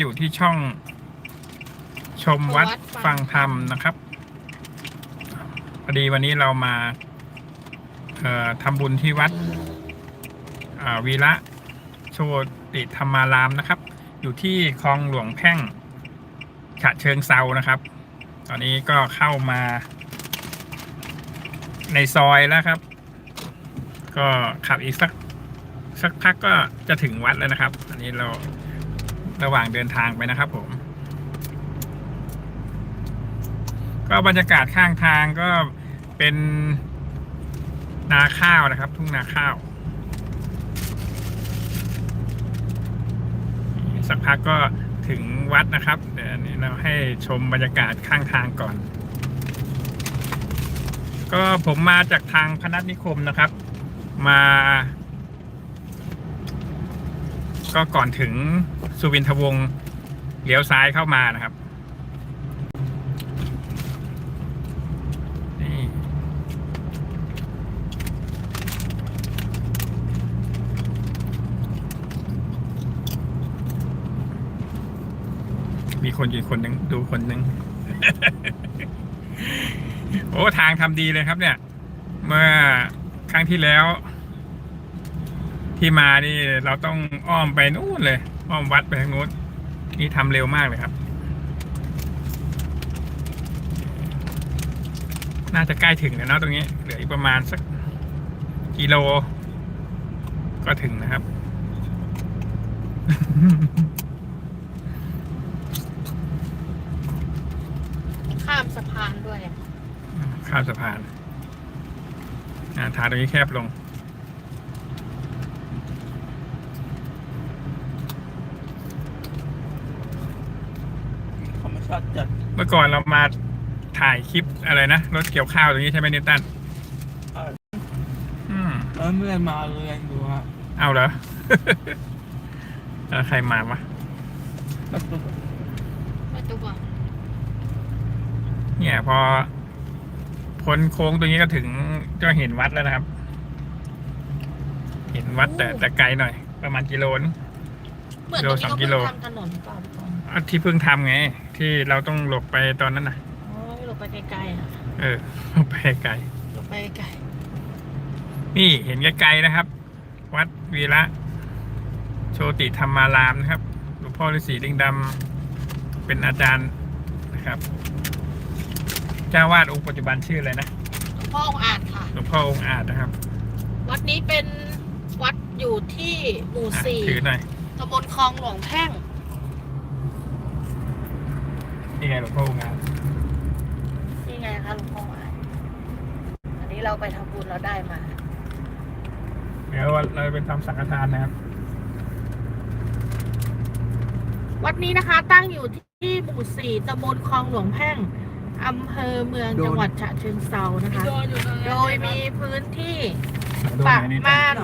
อยู่ที่ช่องชมวัดวัดฟัฟังงธรรมนะครับพอดีวันนี้เรามาเอ่อทำบุญที่วัดอ่าวีระโชติธรรมารามนะครับ อยู่ที่คลองหลวงแพ่งฉะเชิงเซานะครับ ตอนนี้ก็เข้ามา ในซอยแล้วครับ ก็ขับอีกสักสักพักก็จะถึงวัดแล้วนะครับ อันนี้เรา ระหว่างเดินทางไปนะครับผม ก็บรรยากาศข้างทางก็เป็นนาข้าวนะครับ ทุ่งนาข้าว สักพักก็ถึงวัดนะครับ เดี๋ยวอันนี้เราให้ชมบรรยากาศข้างทางก่อน ก็ผมมาจากทางพนัสนิคมนะครับ มา ก็ก่อนถึงสุวินทวงศ์เลี้ยวซ้ายเข้ามานะครับ นี่ มีคนอยู่คนหนึ่งดูคนหนึ่ง โอ้ ทางทำดีเลยครับเนี่ย เมื่อครั้งที่แล้ว ที่มานี่เราต้องอ้อมไปนู่นเลย อ้อมวัดไปทางนู้นนี่ทำเร็วมากเลยครับ น่าจะใกล้ถึงแล้วเนาะตรงนี้ เหลืออีกประมาณสักกิโล ก็ถึงนะครับ ข้ามสะพานด้วยอะข้ามสะพาน อ่าทางตรงนี้แคบลง ธรรมชาติจัดเมื่อก่อนเรามาถ่ายคลิปอะไรนะรถเกี่ยวข้าวตรงนี้ใช่ไหมนิวตันเอออืมเออเมื่อยมาเรียนอยู่ฮะเอาเหรอ แล้วใครมาวะแล้วก็ประตูอะเนี่ย พอพ้นโค้งตรงนี้ก็ถึงก็เห็นวัดแล้วนะครับ เห็นวัดแต่แต่ไกลหน่อย ประมาณกิโลนึงเหมือนกิตโลรงนี้สองเขากิเพิ่โลงทำถนนเปล่าพี่กรณ์อะ ที่เพิ่งทำไง ที่เราต้องหลบไปตอนนั้นนะอ๋อหลบไปไกลๆอะเออไปไกลหลบไปไกลนี่เห็นไกลๆนะครับ วัดวีระโชติธรรมารามนะครับหลวงพ่อฤาษีลิงดำเป็นอาจารย์นะครับ เจ้าวาดองค์ปัจจุบันชื่ออะไรนะหลวงพ่อองค์อาจค่ะ หลวงพ่อองค์อาจนะครับวัดนี้เป็นวัดอยู่ที่หมู่อะสี่ถือหน่อยตำบลคลองหลวงแพ่ง นี่ไงหลวงพ่อองค์อาจนี่ไงคะหลวงพ่ออาจอันนี้เราไปทำบุญเราได้มา เดี๋ยวเราไปทำสังฆทานนะครับ วัดนี้นะคะ ตั้งอยู่ที่หมู่สี่ตำบลคลองหลวงแพ่งอำเภอเมืองจังหวัดฉะเชิงเซานะคะ โดยมีพื้นที่โดนปอะระไรนี่มาณ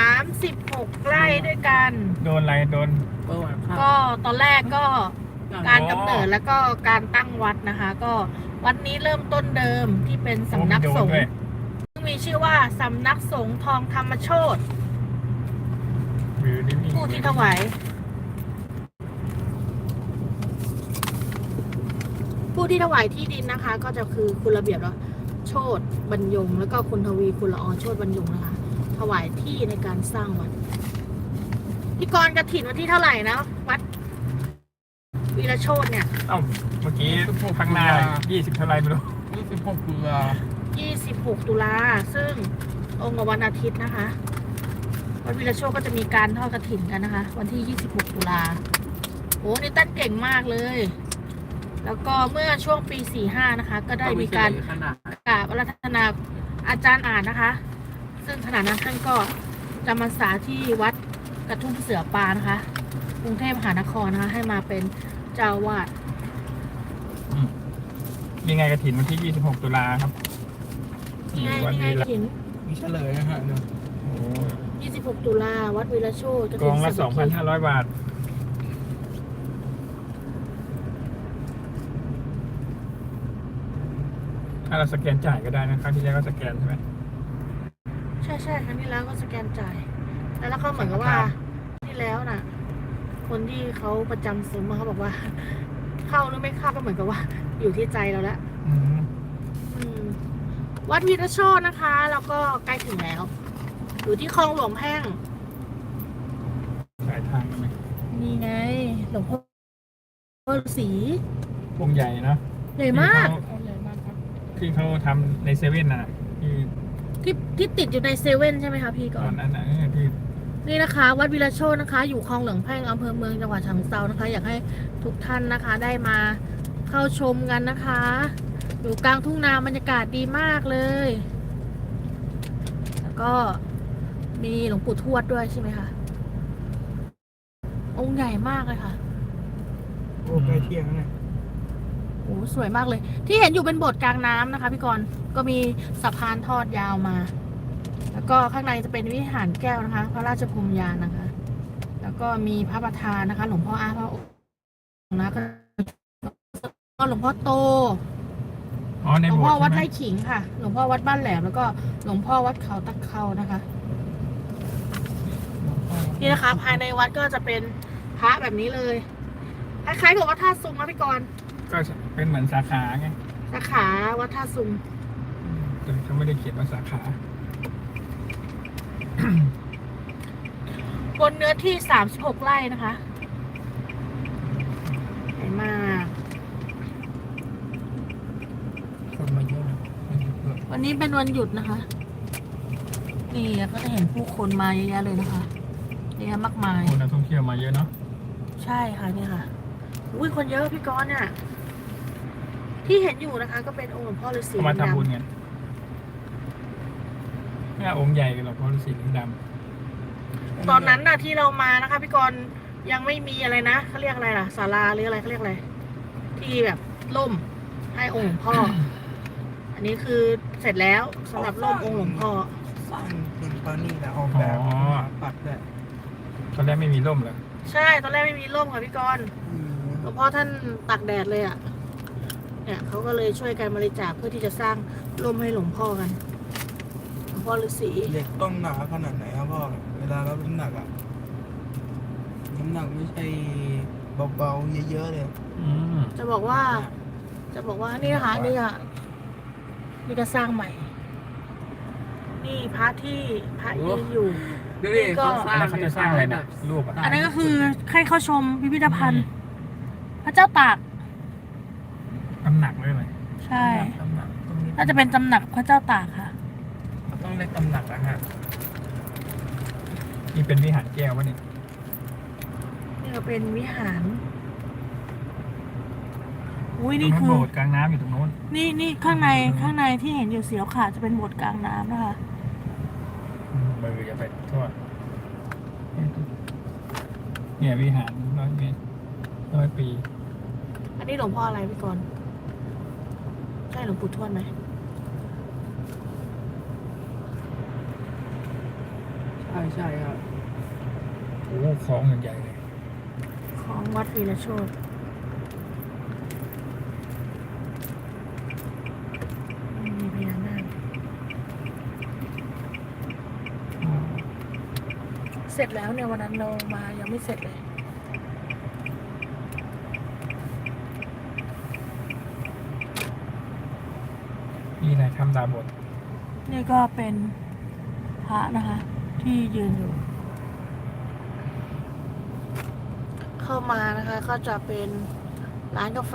36 ไร่ด้วยกัน โดนอะไรโดนประวัติภาพก็ตอนแรกก็ การอ๋อกำเนิดแล้วก็การตั้งวัดนะคะ ก็วัดนี้เริ่มต้นเดิมที่เป็นสำนักโอ้สมีงโดนด้วยฆ์ซึ่งมีชื่อว่าสำนักสงฆ์ทองธรรมโชตหรือนี่นี่ผู้ที่ถวายผู้ที่ถวายที่ดินนะคะ ก็จะคือคุณระเบียบแล้วโชตบรรยง แล้วก็คุณทวีคุณละออโชตบรรยงนะคะ ถวายที่ในการสร้างวัดพี่กรณ์กระถินวันที่เท่าไหร่นะวัด วีรโชตเนี่ย เอ้าเมื่อกี้ข้างหน้ายี่สิบเท่าไรไม่รู้ยี่สิบหกตุลา26 ตุลา ซึ่งตรงกับวันอาทิตย์นะคะ วัดวีรโชตก็จะมีการทอดกระถินกันนะคะ วันที่ 26 ตุลาโอ้นี่ตั้นเก่งมากเลย แล้วก็เมื่อช่วงปี 45 นะคะ ก็ได้มีการขนาดกราบอารัธนาอาจารย์อ่านนะคะ ซึ่งขณะนั้นท่านก็จำพรรษาที่วัดกระทุ่มเสือปานะคะ กรุงเทพมหานครนะคะ ให้มาเป็น เจ้าอาวาดยังไงกระถินวันที่ยี่สิบหกตุลาครับนี่ไงวัดนี่ไงวีระถินมีเฉลยนะฮะเนี่ยโอ้26 ตุลาวัดวีรโชตกกองละสองพันห้าร้อยบาท ถ้าเราสแกนจ่ายก็ได้นะครั้งที่แล้วก็สแกนใช่ไหม ใช่ใช่ครั้งที่แล้วก็สแกนจ่าย แล้วก็เหมือนกับว่าสังฆทานที่แล้วน่ะ คนที่เขาประจำซุ้มอะเขาบอกว่า เข้าหรือไม่เข้าก็เหมือนกับว่า อยู่ที่ใจเราแล้วอืมอืมวัดวีรโชตนะคะ แล้วก็ใกล้ถึงแล้ว อยู่ที่คลองหลวงแพ่งสายทางไหมนี่ไง หลวงพ่อฤาษีวงใหญ่เนาะใหญ่มากเอาใหญ่มากครับที่เขาทำในเซเว่นน่ะที่ที่ที่ติดอยู่ในเซเว่นใช่ไหมคะพี่ตก่ออนนนั้นน่ะเออที่ นี่นะคะ วัดวิรโชตนะคะ อยู่คลองเหลืองแพ่งอำเภอเมืองจังหวัดฉะเชิงเซานะคะ อยากให้ทุกท่านนะคะได้มาเข้าชมกันนะคะ อยู่กลางทุ่งนาบรรยากาศดีมากเลย แล้วก็มีหลวงปู่ทวดด้วยใช่ไหมคะองค์ใหญ่มากเลยค่ะโอ้ใกล้เที่ยงแล้วเนี่ยโอ้สวยมากเลย ที่เห็นอยู่เป็นโบสถ์กลางน้ำนะคะ พี่กรณ์ก็มีสะพานทอดยาวมา แล้วก็ข้างในจะเป็นวิหารแก้วนะคะ พระราชพรมยานนะคะ แล้วก็มีพระประธานนะคะ หลวงพ่ออาพระองค์นะก็หลวงพ่อโตอ๋อในหลวงโบสพ่อถ์วัดใช่ไหมไร่ขิงค่ะ หลวงพ่อวัดบ้านแหลมแล้วก็หลวงพ่อวัดเขาตะเขานะคะ นี่นะคะ ภายในวัดก็จะเป็นพระแบบนี้เลยคล้ายๆกับวัดท่าซุงนะพี่กรณ์ก็เป็นเหมือนสาขาไงสาขาวัดท่าซุงแต่เขาไม่ได้เขียนว่าสาขา บนเนื้อที่36ไร่นะคะใหญ่มาก คนมาเยอะนะคนเยอะวันนี้เป็นวันหยุดนะคะ นี่ก็จะเห็นผู้คนมาเยอะแยะเลยนะคะเยอะแยะมากมาย คนนักท่องเที่ยวมาเยอะเนาะใช่ค่ะนี่ค่ะ อุ้ยคนเยอะพี่กรณ์เนี่ยที่เห็นอยู่นะคะ ก็เป็นองค์หลวงพ่อฤาษีเขามาทำบุญดำ กันนี่องค์ใหญ่กันหรอกเพราะฤาษีลิงดตอนนั้นน่ะที่เรามานะคะพี่กรณ์ยังไม่มีอะไรนะเขาเรียกอะไรล่ะศาลาหรืออะไรเขาเรียกอะไรที่แบบล่มให้องค์หลวงพ่อ อันนี้คือเสร็จแล้วสำหรับล่มองค์หลวงพ่อสร้างเป็นตอนนี้แหละออกแบบปัดเลยำตอนแรกไม่มีร่มเลยใช่ตอนแรกไม่มีร่มค่ะพี่กรณ์หลวงพ่อท่านตากแดดเลยอะ่ะเนี่ยเขาก็เลยช่วยกันบริจาคเพื่อที่จะสร้างร่มให้หลวงพ่อกันหลวง พ่อฤาษีเหล็กต้องหนาขนาดไหนครับพ่อ เวลารับน้ำหนักอะน้ำหนักไม่ใช่เบาๆเยอะๆเลยอืมจะบอกว่า จะบอกว่านี่นะคะนี่อะนี่ก็สร้างใหม่ นี่พระที่พระยืนอยู่ ดูดิก็เขาสอัร้านงนั้นเขาจะสร้างอะไรนะรูปอะอันนั้นก็คือให้เข้าชมพิพิธภัณฑ์ พระเจ้าตากน้ำหนักเลยไหมใช่ตำหนักตรงนี้น่าจะเป็นตำหนักพระเจ้าตากค่ะ ต้องเรียกตำ หนักนะฮะนี่เป็นวิหารแก้ววะเนี่ยนี่ก็เป็นวิหารอุ้ยตรนี่งนู้นคือโบสถ์กลางน้ำอยู่ตรงโน้น นี่นี่ข้างในข้างในที่เห็นอยู่เสียวขาดจะเป็นโบสถ์กลางน้ำนะคะอืมมืออย่าไปโทษเนี่ยวิหารร้อยเมตรร้อยปี อันนี้หลวงพ่ออะไรพี่กรณ์ใช่หลวงปู่ทวดไหม ใช่ใช่ครับโอ้โหคลองอย่างใหญ่เลยของวัดวีรโชตมีพญานาคเสร็จแล้วเนี่ยวันนั้นเรามายังไม่เสร็จเลยนี่นายทำดาบทนี่ก็เป็นพระนะคะ ที่ยืนอยู่ เข้ามานะคะ ก็จะเป็นร้านกาแฟ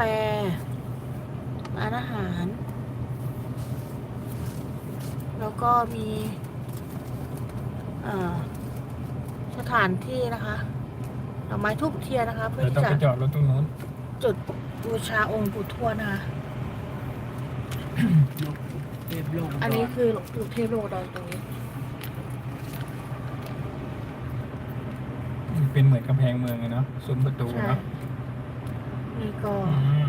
ร้านอาหาร แล้วก็มีเอ่อสถานที่นะคะดอกไม้ทูบเทียนนะคะ เพื่อเดี๋ยวที่ต้องจะไปจอดรถตรงนู้นจุดบูชาองค์ปู่ทวดนะคะยกเทพโลกอันนี้คือหลวงปู่เทพโลกดอยตรงนี้ มัน เป็นเหมือนกำแพงเมืองเลยเนาะซุ้มประตูใช่เนาะนี่ก็อืม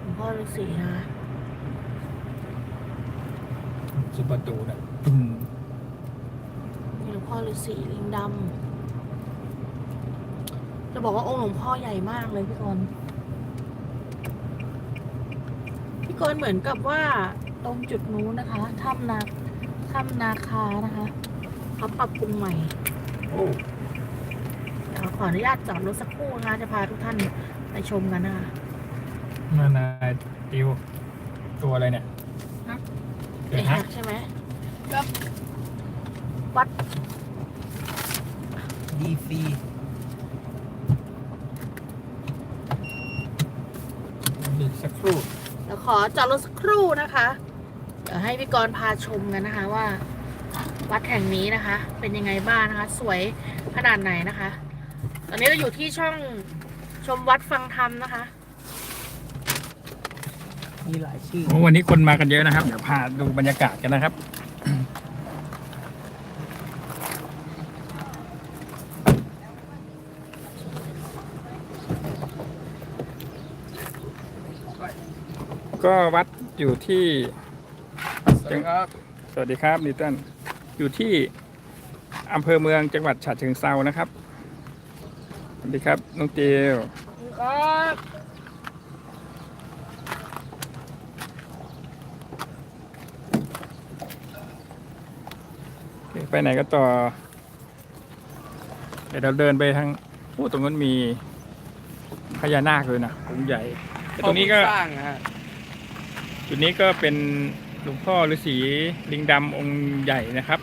หลวงพ่อฤาษีนะคะซุ้มประตูนะตึ้งมีหลวงพ่อฤาษีลิงดำจะบอกว่าองค์หลวงพ่อใหญ่มากเลยพี่กรณ์พี่กรณ์เหมือนกับว่าตรงจุดนู้นนะคะถ้ำนาถ้ำนาคานะคะเขาปรับปรุงใหม่ โอ้เดี๋ยวข ออนุญาตจอดรถสักครู่นะคะจะพาทุกท่านไปชมกันนะคะนั่นนายติวตัวอะไรเนี่ยฮะเดี๋ไอยวแฮฮะกใช่ไหมก็วัดดีฟรีอีกสักครู่เดี๋ยวขอจอดรถสักครู่นะคะ เดี๋ยวให้พี่กรณ์พาชมกันนะคะว่า วัดแห่งนี้นะคะ เป็นยังไงบ้างนะคะ สวยขนาดไหนนะคะ ตอนนี้เราอยู่ที่ช่องชมวัดฟังธรรมนะคะ มีหลายชื่อ โอ้วันนี้คนมากันเยอะนะครับ เดี๋ยวพาดูบรรยากาศกันนะครับ ก็วัดอยู่ที่ สวัสดีครับ สวัสดีครับนิวตันอยู่ที่อำเภอเมืองจังหวัดฉะเชิงเซานะครับ สวัสดีครับ น้องเจลครับโอเคไปไหนก็ต่อ เดี๋ยวเราเดินไปทางผู้ตรงนั้นมีพญานาคเลยนะองค์ใหญ่แต่ตรงนี้ก็สร้างนะฮะจุดนี้ก็เป็นหลวงพ่อฤาษีลิงดำองค์ใหญ่นะครับ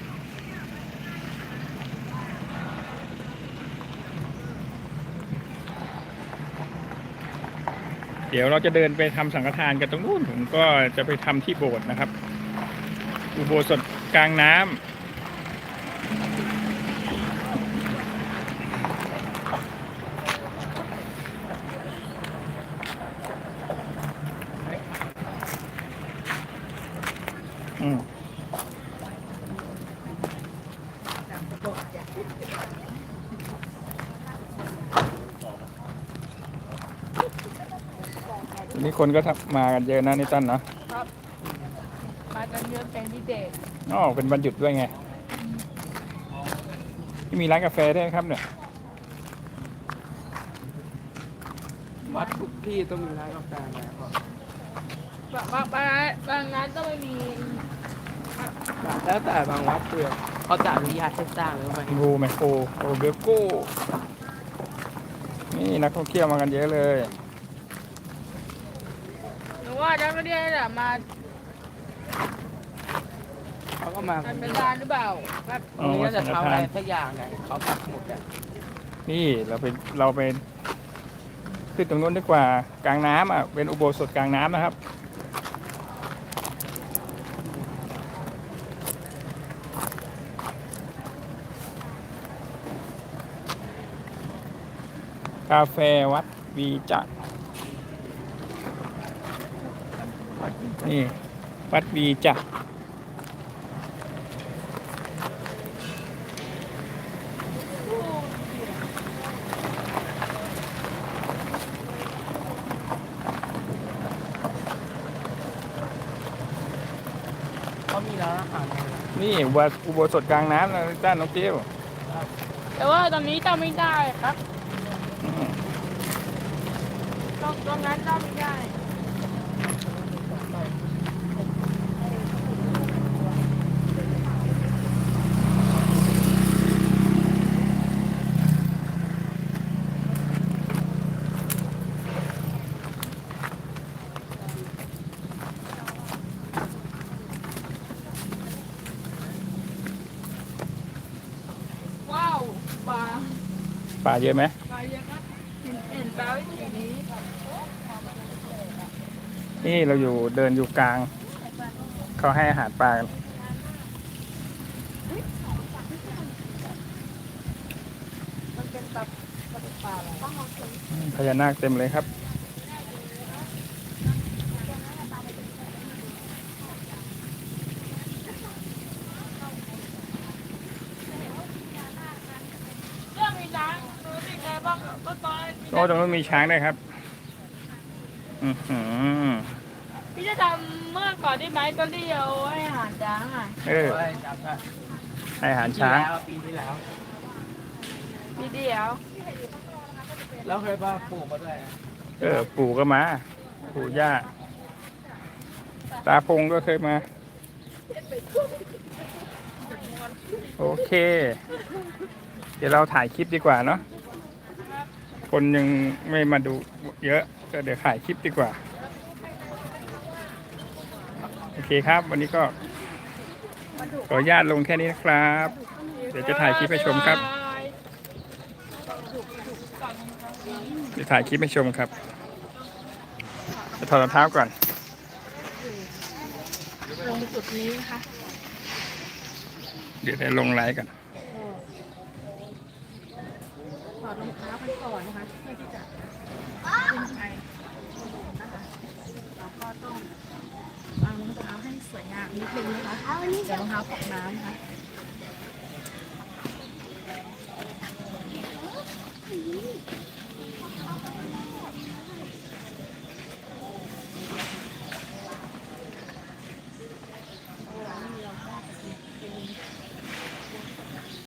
เดี๋ยวเราจะเดินไปทำสังฆทานกันตรงนู้นผมก็จะไปทำที่โบสถ์นะครับอุโบสถกลางน้ำ วันนี้คนก็ทักมากันเยอะนะนี่ตั้นเนาะมากันเยอะเป็นพิเศษอ๋อเป็นวันหยุดด้วยไงที่มีร้านกาแฟด้วยนะครับเนี่ยวัดทุกที่ต้องมีร้านกาแฟนะครับบางบางบางบางร้านก็ไม่มี แล้วแต่บางวัดคือเขาจะอนุญาตให้สร้างหรือไม่บูแมคโครโอเบโก้นี่นักท่องเที่ยวมากันเยอะเลยหนู ว่านักท่องเที่ยวนี่แหละมาเขาก็มาทำเป็นร้านหรือเปล่าครับตรงนี้จะทำอะไรสักอย่างไงเขาปักหมุดอะนี่เราไปเราไปขึ้นตรงนู้นดีกว่ากลางน้ำอะเป็นอุโบสถกลางน้ำนะครับกาแฟวัดวีจักร นี่ วัดวีจักรเขามีร้านอาหารอะไรนะนี่วัดอุโบสถกลางน้ำนะด้านน้องเตี้ยวแต่ว่าตอนนี้จำไม่ได้ครับอืม ตรงตรงนั้นจำไม่ได้ ปลาป่าเยอะไหมปลาเยอะครับเห็นเห็นปลาวิถีนี้นี่เราอยู่เดินอยู่กลาง เขาให้อาหารปลากันมันเป็นแบบปลาปลาอะไรอืมพญานาคเต็มเลยครับ เรื่องมีช้างดูสิไง บ้างก็ตอนโอ้ตรงนู้นมีช้างด้วยครับ อือหือพี่จะทำเมื่อก่อนได้ไหมก็เรียวให้อาหารช้างอะเออใช่จำได้ให้อาหารปีช้างแล้วปีที่แล้วพี่เดียว แล้วเคยป้าปลูกมาด้วยนะเออ ปู่ก็มา ปู่ย่า ตาพงก็เคยมา โอเค เดี๋ยวเราถ่ายคลิปดีกว่าเนาะ คนยังไม่มาดูเยอะก็เดี๋ยวถ่ายคลิปดีกว่า โอเคครับ วันนี้ก็ขออนุญาตลงแค่นี้นะครับ เดี๋ยวจะถ่ายคลิปให้ชมครับเดี๋ยวถ่ายคลิปให้ชมครับจะถอดรองเท้าก่อนลงจุดนี้นะคะเดี๋ยวได้ลงไลฟ์กัน อดรองเท้ากันก่อนนะคะเพื่อที่จะขึ้นไปางบนนะคะเราก็ต้องวางรองเท้าให้สวยงามนิดนึงนะคะเดี๋ยวรองเท้าตกน้ำนะคะ